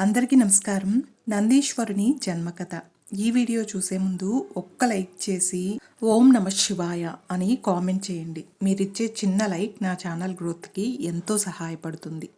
అందరికీ నమస్కారం. నందీశ్వరుని జన్మకథ. ఈ వీడియో చూసే ముందు ఒక్క లైక్ చేసి ఓం నమ శివాయ అని కామెంట్ చేయండి. మీరిచ్చే చిన్న లైక్ నా ఛానల్ గ్రోత్కి ఎంతో సహాయపడుతుంది.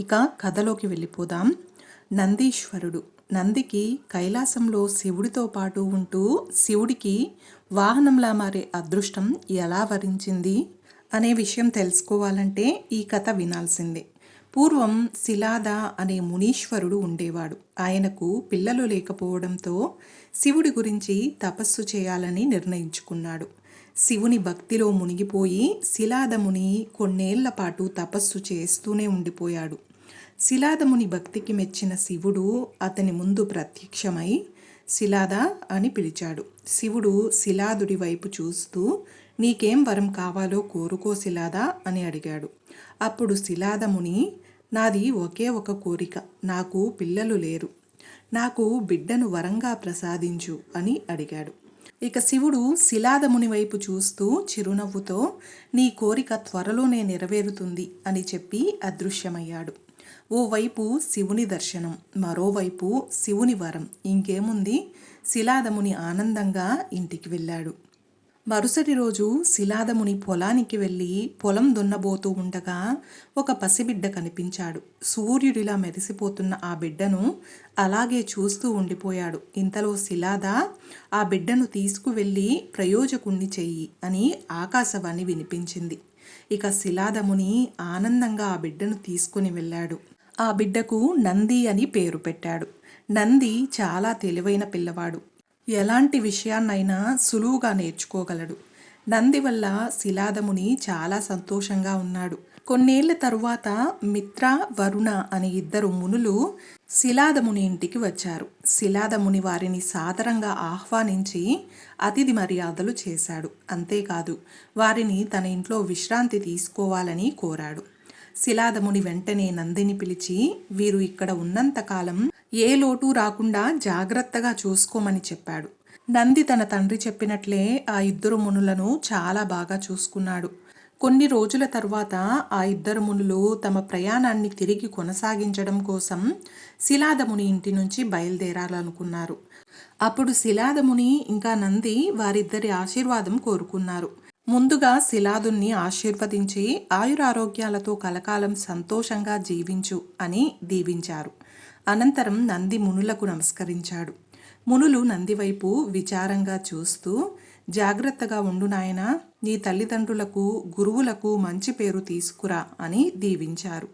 ఇక కథలోకి వెళ్ళిపోదాం. నందీశ్వరుడు. నందికి కైలాసంలో శివుడితో పాటు ఉంటూ శివుడికి వాహనంలా మారే అదృష్టం ఎలా వరించింది అనే విషయం తెలుసుకోవాలంటే ఈ కథ వినాల్సిందే. పూర్వం శిలాద అనే మునీశ్వరుడు ఉండేవాడు. ఆయనకు పిల్లలు లేకపోవడంతో శివుడి గురించి తపస్సు చేయాలని నిర్ణయించుకున్నాడు. శివుని భక్తిలో మునిగిపోయి శిలాదముని కొన్నేళ్ళ పాటు తపస్సు చేస్తూనే ఉండిపోయాడు. శిలాదముని భక్తికి మెచ్చిన శివుడు అతని ముందు ప్రత్యక్షమై శిలాద అని పిలిచాడు. శివుడు శిలాదుడి వైపు చూస్తూ నీకేం వరం కావాలో కోరుకో శిలాద అని అడిగాడు. అప్పుడు శిలాదముని నాది ఒకే ఒక కోరిక నాకు పిల్లలు లేరు. నాకు బిడ్డను వరంగా ప్రసాదించు అని అడిగాడు. ఇక శివుడు శిలాదముని వైపు చూస్తూ చిరునవ్వుతో నీ కోరిక త్వరలోనే నెరవేరుతుంది అని చెప్పి అదృశ్యమయ్యాడు. ఓవైపు శివుని దర్శనం మరోవైపు శివుని వరం. ఇంకేముంది? శిలాదముని ఆనందంగా ఇంటికి వెళ్ళాడు. మరుసటి రోజు శిలాదముని పొలానికి వెళ్ళి పొలం దున్నబోతూ ఉండగా ఒక పసిబిడ్డ కనిపించాడు. సూర్యుడిలా మెరిసిపోతున్న ఆ బిడ్డను అలాగే చూస్తూ ఉండిపోయాడు. ఇంతలో శిలాద ఆ బిడ్డను తీసుకువెళ్ళి ప్రయోజకుణ్ణి చెయ్యి అని ఆకాశవాణి వినిపించింది. ఇక శిలాదముని ఆనందంగా ఆ బిడ్డను తీసుకుని వెళ్ళాడు. ఆ బిడ్డకు నంది అని పేరు పెట్టాడు. నంది చాలా తెలివైన పిల్లవాడు. ఎలాంటి విషయాన్నైనా సులువుగా నేర్చుకోగలడు. నంది వల్ల శిలాదముని చాలా సంతోషంగా ఉన్నాడు. కొన్నేళ్ళ తరువాత మిత్ర వరుణ అనే ఇద్దరు మునులు శిలాదముని ఇంటికి వచ్చారు. శిలాదముని వారిని సాదరంగా ఆహ్వానించి అతిథి మర్యాదలు చేశాడు. అంతేకాదు వారిని తన ఇంట్లో విశ్రాంతి తీసుకోవాలని కోరాడు. శిలాదముని వెంటనే నందిని పిలిచి వీరు ఇక్కడ ఉన్నంతకాలం ఏ లోటు రాకుండా జాగ్రత్తగా చూసుకోమని చెప్పాడు. నంది తన తండ్రి చెప్పినట్లే ఆ ఇద్దరు మునులను చాలా బాగా చూసుకున్నాడు. కొన్ని రోజుల తర్వాత ఆ ఇద్దరు మునులు తమ ప్రయాణాన్ని తిరిగి కొనసాగించడం కోసం శిలాదముని ఇంటి నుంచి బయలుదేరాలనుకున్నారు. అప్పుడు శిలాదముని ఇంకా నంది వారిద్దరి ఆశీర్వాదం కోరుకున్నారు. ముందుగా శిలాదుని ఆశీర్వదించి ఆయురారోగ్యాలతో కలకాలం సంతోషంగా జీవించు అని దీవించారు. అనంతరం నంది మునులకు నమస్కరించాడు. మునులు నందివైపు విచారంగా చూస్తూ జాగ్రత్తగా ఉండు నాయన నీ తల్లిదండ్రులకు గురువులకు మంచి పేరు తీసుకురా అని దీవించారు.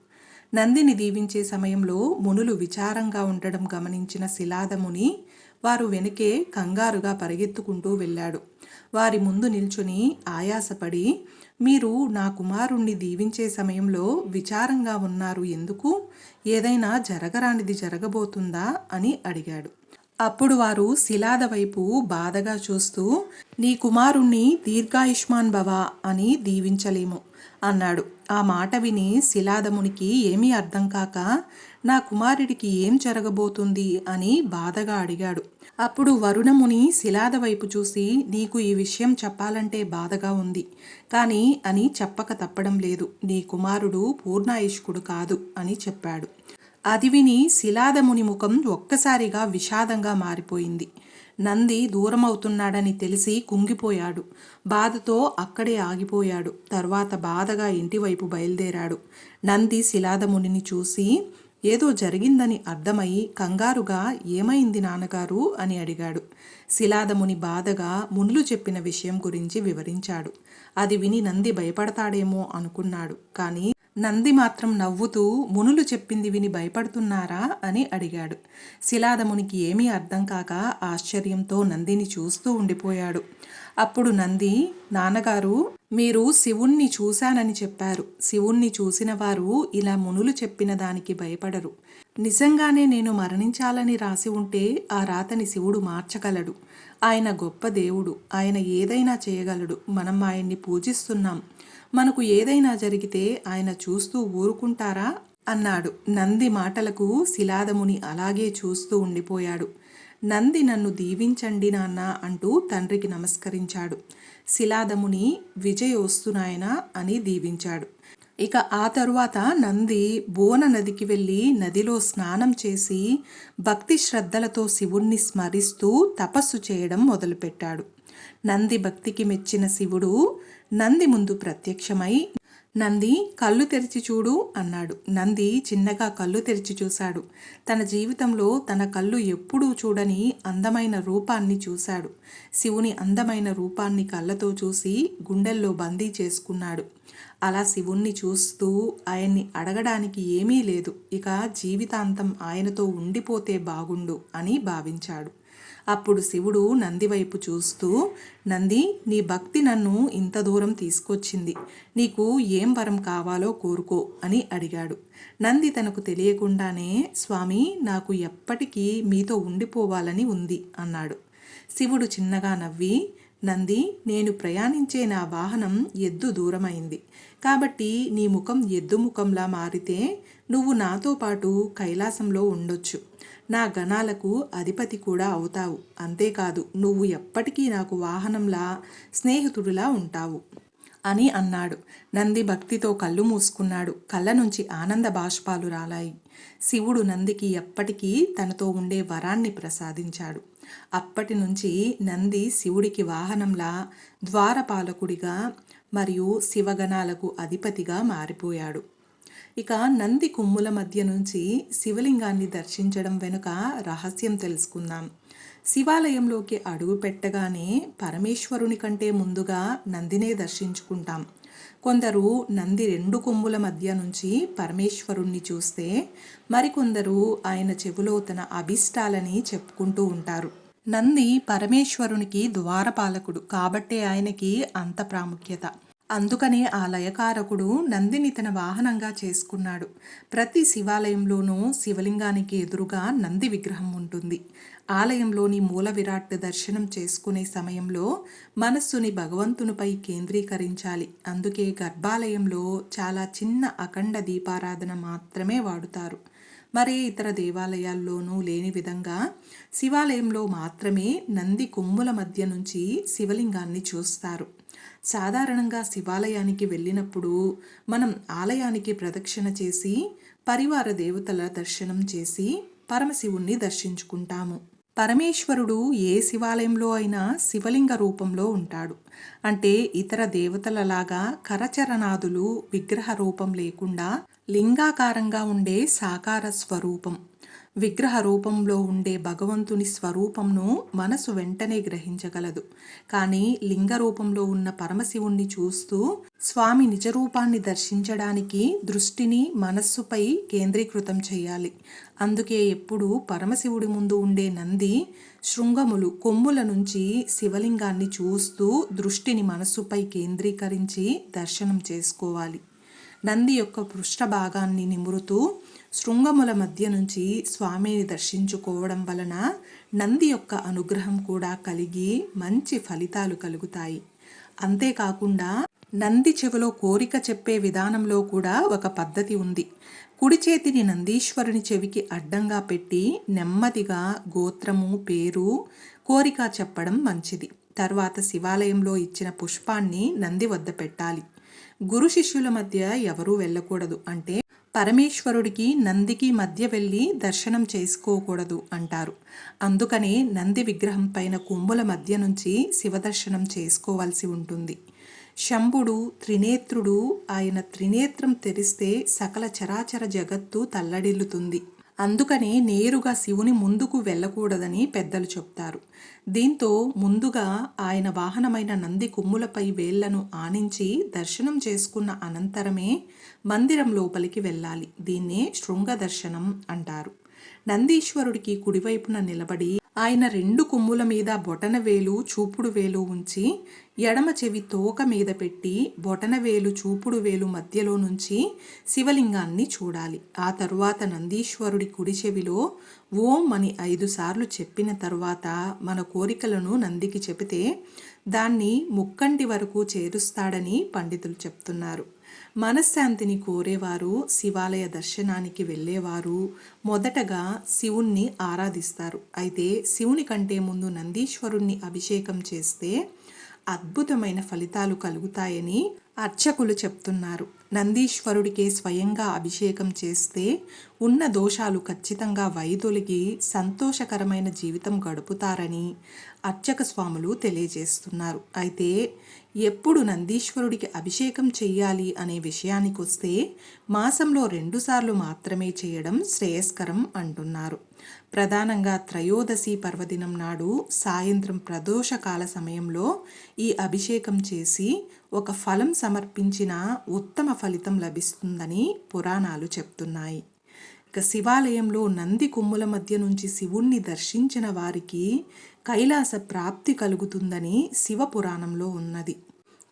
నందిని దీవించే సమయంలో మునులు విచారంగా ఉండడం గమనించిన శిలాదముని వారు వెనుకే కంగారుగా పరిగెత్తుకుంటూ వెళ్ళాడు. వారి ముందు నిల్చుని ఆయాసపడి మీరు నా కుమారుణ్ణి దీవించే సమయంలో విచారంగా ఉన్నారు ఎందుకు? ఏదైనా జరగరానిది జరగబోతుందా? అని అడిగాడు. అప్పుడు వారు శిలాద వైపు బాధగా చూస్తూ నీ కుమారుణ్ణి దీర్ఘాయుష్మాన్ భవ అని దీవించలేము అన్నాడు. ఆ మాట విని శిలాదమునికి ఏమీ అర్థం కాక నా కుమారుడికి ఏం జరగబోతుంది అని బాధగా అడిగాడు. అప్పుడు వరుణముని శిలాద వైపు చూసి నీకు ఈ విషయం చెప్పాలంటే బాధగా ఉంది. కానీ అని చెప్పక తప్పడం లేదు. నీ కుమారుడు పూర్ణాయుష్కుడు కాదు అని చెప్పాడు. అది విని శిలాదముని ముఖం ఒక్కసారిగా విషాదంగా మారిపోయింది. నంది దూరమవుతున్నాడని తెలిసి కుంగిపోయాడు. బాధతో అక్కడే ఆగిపోయాడు. తర్వాత బాధగా ఇంటివైపు బయలుదేరాడు. నంది శిలాదమునిని చూసి ఏదో జరిగిందని అర్థమై కంగారుగా ఏమైంది నాన్నగారు అని అడిగాడు. శిలాదముని బాధగా మునులు చెప్పిన విషయం గురించి వివరించాడు. అది విని నంది భయపడతాడేమో అనుకున్నాడు. కానీ నంది మాత్రం నవ్వుతూ మునులు చెప్పింది విని భయపడుతున్నారా అని అడిగాడు. శిలాదమునికి ఏమీ అర్థం కాక ఆశ్చర్యంతో నందిని చూస్తూ ఉండిపోయాడు. అప్పుడు నంది నాన్నగారు మీరు శివుణ్ణి చూశానని చెప్పారు. శివుణ్ణి చూసిన వారు ఇలా మునులు చెప్పిన దానికి భయపడరు. నిజంగానే నేను మరణించాలని రాసి ఉంటే ఆ రాతని శివుడు మార్చగలడు. ఆయన గొప్ప దేవుడు. ఆయన ఏదైనా చేయగలడు. మనం ఆయన్ని పూజిస్తున్నాం. మనకు ఏదైనా జరిగితే ఆయన చూస్తూ ఊరుకుంటారా? అన్నాడు. నంది మాటలకు శిలాదముని అలాగే చూస్తూ ఉండిపోయాడు. నంది నన్ను దీవించండి నాన్న అంటూ తండ్రికి నమస్కరించాడు. శిలాదముని విజయోస్తునాయన అని దీవించాడు. ఇక ఆ తరువాత నంది బోన నదికి వెళ్ళి నదిలో స్నానం చేసి భక్తి శ్రద్ధలతో శివుణ్ణి స్మరిస్తూ తపస్సు చేయడం మొదలుపెట్టాడు. నంది భక్తికి మెచ్చిన శివుడు నంది ముందు ప్రత్యక్షమై నంది కళ్ళు తెరిచి చూడు అన్నాడు. నంది చిన్నగా కళ్ళు తెరిచి చూశాడు. తన జీవితంలో తన కళ్ళు ఎప్పుడూ చూడని అందమైన రూపాన్ని చూశాడు. శివుని అందమైన రూపాన్ని కళ్ళతో చూసి గుండెల్లో బందీ చేసుకున్నాడు. అలా శివుణ్ణి చూస్తూ ఆయన్ని అడగడానికి ఏమీ లేదు. ఇక జీవితాంతం ఆయనతో ఉండిపోతే బాగుండు అని భావించాడు. అప్పుడు శివుడు నంది వైపు చూస్తూ నంది నీ భక్తి నన్ను ఇంత దూరం తీసుకొచ్చింది. నీకు ఏం వరం కావాలో కోరుకో అని అడిగాడు. నంది తనకు తెలియకుండానే స్వామి నాకు ఎప్పటికీ మీతో ఉండిపోవాలని ఉంది అన్నాడు. శివుడు చిన్నగా నవ్వి నంది నేను ప్రయాణించే నా వాహనం ఎద్దు దూరమైంది. కాబట్టి నీ ముఖం ఎద్దు ముఖంలా మారితే నువ్వు నాతో పాటు కైలాసంలో ఉండొచ్చు. నా గణాలకు అధిపతి కూడా అవుతావు. అంతేకాదు నువ్వు ఎప్పటికీ నాకు వాహనంలా స్నేహితుడిలా ఉంటావు అని అన్నాడు. నంది భక్తితో కళ్ళు మూసుకున్నాడు. కళ్ళ నుంచి ఆనంద బాష్పాలు రాలాయి. శివుడు నందికి ఎప్పటికీ తనతో ఉండే వరాన్ని ప్రసాదించాడు. అప్పటి నుంచి నంది శివుడికి వాహనంలా ద్వారపాలకుడిగా మరియు శివగణాలకు అధిపతిగా మారిపోయాడు. ఇక నంది కొమ్ముల మధ్య నుంచి శివలింగాన్ని దర్శించడం వెనుక రహస్యం తెలుసుకుందాం. శివాలయంలోకి అడుగు పెట్టగానే పరమేశ్వరుని కంటే ముందుగా నందినే దర్శించుకుంటాం. కొందరు నంది రెండు కొమ్ముల మధ్య నుంచి పరమేశ్వరుణ్ణి చూస్తే మరికొందరు ఆయన చెవిలో తన అభిష్టాలని చెప్పుకుంటూ ఉంటారు. నంది పరమేశ్వరునికి ద్వారపాలకుడు కాబట్టే ఆయనకి అంత ప్రాముఖ్యత. అందుకనే ఆ లయకారకుడు నందిని తన వాహనంగా చేసుకున్నాడు. ప్రతి శివాలయంలోనూ శివలింగానికి ఎదురుగా నంది విగ్రహం ఉంటుంది. ఆలయంలోని మూల విరాట్ దర్శనం చేసుకునే సమయంలో మనస్సుని భగవంతునిపై కేంద్రీకరించాలి. అందుకే గర్భాలయంలో చాలా చిన్న అఖండ దీపారాధన మాత్రమే వాడుతారు. మరే ఇతర దేవాలయాల్లోనూ లేని విధంగా శివాలయంలో మాత్రమే నంది కొమ్ముల మధ్య నుంచి శివలింగాన్ని చూస్తారు. సాధారణంగా శివాలయానికి వెళ్ళినప్పుడు మనం ఆలయానికి ప్రదక్షిణ చేసి పరివార దేవతల దర్శనం చేసి పరమశివుణ్ణి దర్శించుకుంటాము. పరమేశ్వరుడు ఏ శివాలయంలో అయినా శివలింగ రూపంలో ఉంటాడు. అంటే ఇతర దేవతలలాగా కరచరణాదులు విగ్రహ రూపం లేకుండా లింగాకారంగా ఉండే సాకార స్వరూపం. విగ్రహ రూపంలో ఉండే భగవంతుని స్వరూపంను మనసు వెంటనే గ్రహించగలదు. కానీ లింగ రూపంలో ఉన్న పరమశివుణ్ణి చూస్తూ స్వామి నిజరూపాన్ని దర్శించడానికి దృష్టిని మనస్సుపై కేంద్రీకృతం చేయాలి. అందుకే ఎప్పుడు పరమశివుడి ముందు ఉండే నంది శృంగములు కొమ్ముల నుంచి శివలింగాన్ని చూస్తూ దృష్టిని మనస్సుపై కేంద్రీకరించి దర్శనం చేసుకోవాలి. నంది యొక్క పృష్ఠభాగాన్ని నిమురుతూ శృంగముల మధ్య నుంచి స్వామిని దర్శించుకోవడం వలన నంది యొక్క అనుగ్రహం కూడా కలిగి మంచి ఫలితాలు కలుగుతాయి. అంతేకాకుండా నంది చెవిలో కోరిక చెప్పే విధానంలో కూడా ఒక పద్ధతి ఉంది. కుడి చేతిని నందీశ్వరుని చెవికి అడ్డంగా పెట్టి నెమ్మదిగా గోత్రము పేరు కోరిక చెప్పడం మంచిది. తర్వాత శివాలయంలో ఇచ్చిన పుష్పాన్ని నంది వద్ద పెట్టాలి. గురు శిష్యుల మధ్య ఎవరూ వెళ్ళకూడదు. అంటే పరమేశ్వరుడికి నందికి మధ్య వెళ్ళి దర్శనం చేసుకోకూడదు అంటారు. అందుకనే నంది విగ్రహం పైన కుంభుల మధ్య నుంచి శివదర్శనం చేసుకోవాల్సి ఉంటుంది. శంభుడు త్రినేత్రుడు ఆయన త్రినేత్రం తెరిస్తే సకల చరాచర జగత్తు తల్లడిల్లుతుంది. అందుకనే నేరుగా శివుని ముందుకు వెళ్ళకూడదని పెద్దలు చెప్తారు. దీంతో ముందుగా ఆయన వాహనమైన నంది కొమ్ములపై వేళ్ళను ఆనించి దర్శనం చేసుకున్న అనంతరమే మందిరం లోపలికి వెళ్ళాలి. దీన్నే శృంగ దర్శనం అంటారు. నందీశ్వరుడికి కుడివైపున నిలబడి ఆయన రెండు కొమ్ముల మీద బొటనవేలు చూపుడు వేలు ఉంచి ఎడమ చెవి తోక మీద పెట్టి బొటన వేలు చూపుడు వేలు మధ్యలో నుంచి శివలింగాన్ని చూడాలి. ఆ తరువాత నందీశ్వరుడి కుడి చెవిలో ఓం అని ఐదు సార్లు చెప్పిన తరువాత మన కోరికలను నందికి చెబితే దాన్ని ముక్కంటి వరకు చేరుస్తాడని పండితులు చెప్తున్నారు. మనశ్శాంతిని కోరేవారు శివాలయ దర్శనానికి వెళ్ళేవారు. మొదటగా శివుణ్ణి ఆరాధిస్తారు. అయితే శివుని కంటే ముందు నందీశ్వరుణ్ణి అభిషేకం చేస్తే అద్భుతమైన ఫలితాలు కలుగుతాయని అర్చకులు చెప్తున్నారు. నందీశ్వరుడికే స్వయంగా అభిషేకం చేస్తే ఉన్న దోషాలు ఖచ్చితంగా వైదొలిగి సంతోషకరమైన జీవితం గడుపుతారని అర్చక స్వాములు తెలియజేస్తున్నారు. అయితే ఎప్పుడు నందీశ్వరుడికి అభిషేకం చేయాలి అనే విషయానికి వస్తే మాసంలో రెండుసార్లు మాత్రమే చేయడం శ్రేయస్కరం అంటున్నారు. ప్రధానంగా త్రయోదశి పర్వదినం నాడు సాయంత్రం ప్రదోషకాల సమయంలో ఈ అభిషేకం చేసి ఒక ఫలం సమర్పించిన ఉత్తమ ఫలితం లభిస్తుందని పురాణాలు చెప్తున్నాయి. ఇక శివాలయంలో నంది కొమ్ముల మధ్య నుంచి శివుణ్ణి దర్శించిన వారికి కైలాస ప్రాప్తి కలుగుతుందని శివ పురాణంలో ఉన్నది.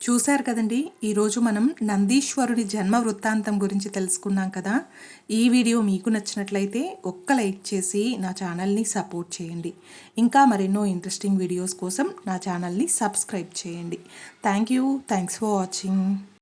చూశారు కదండి ఈరోజు మనం నందీశ్వరుడి జన్మ వృత్తాంతం గురించి తెలుసుకున్నాం కదా. ఈ వీడియో మీకు నచ్చినట్లయితే ఒక్క లైక్ చేసి నా ఛానల్ని సపోర్ట్ చేయండి. ఇంకా మరెన్నో ఇంట్రెస్టింగ్ వీడియోస్ కోసం నా ఛానల్ని సబ్స్క్రైబ్ చేయండి. Thank you. Thanks for watching.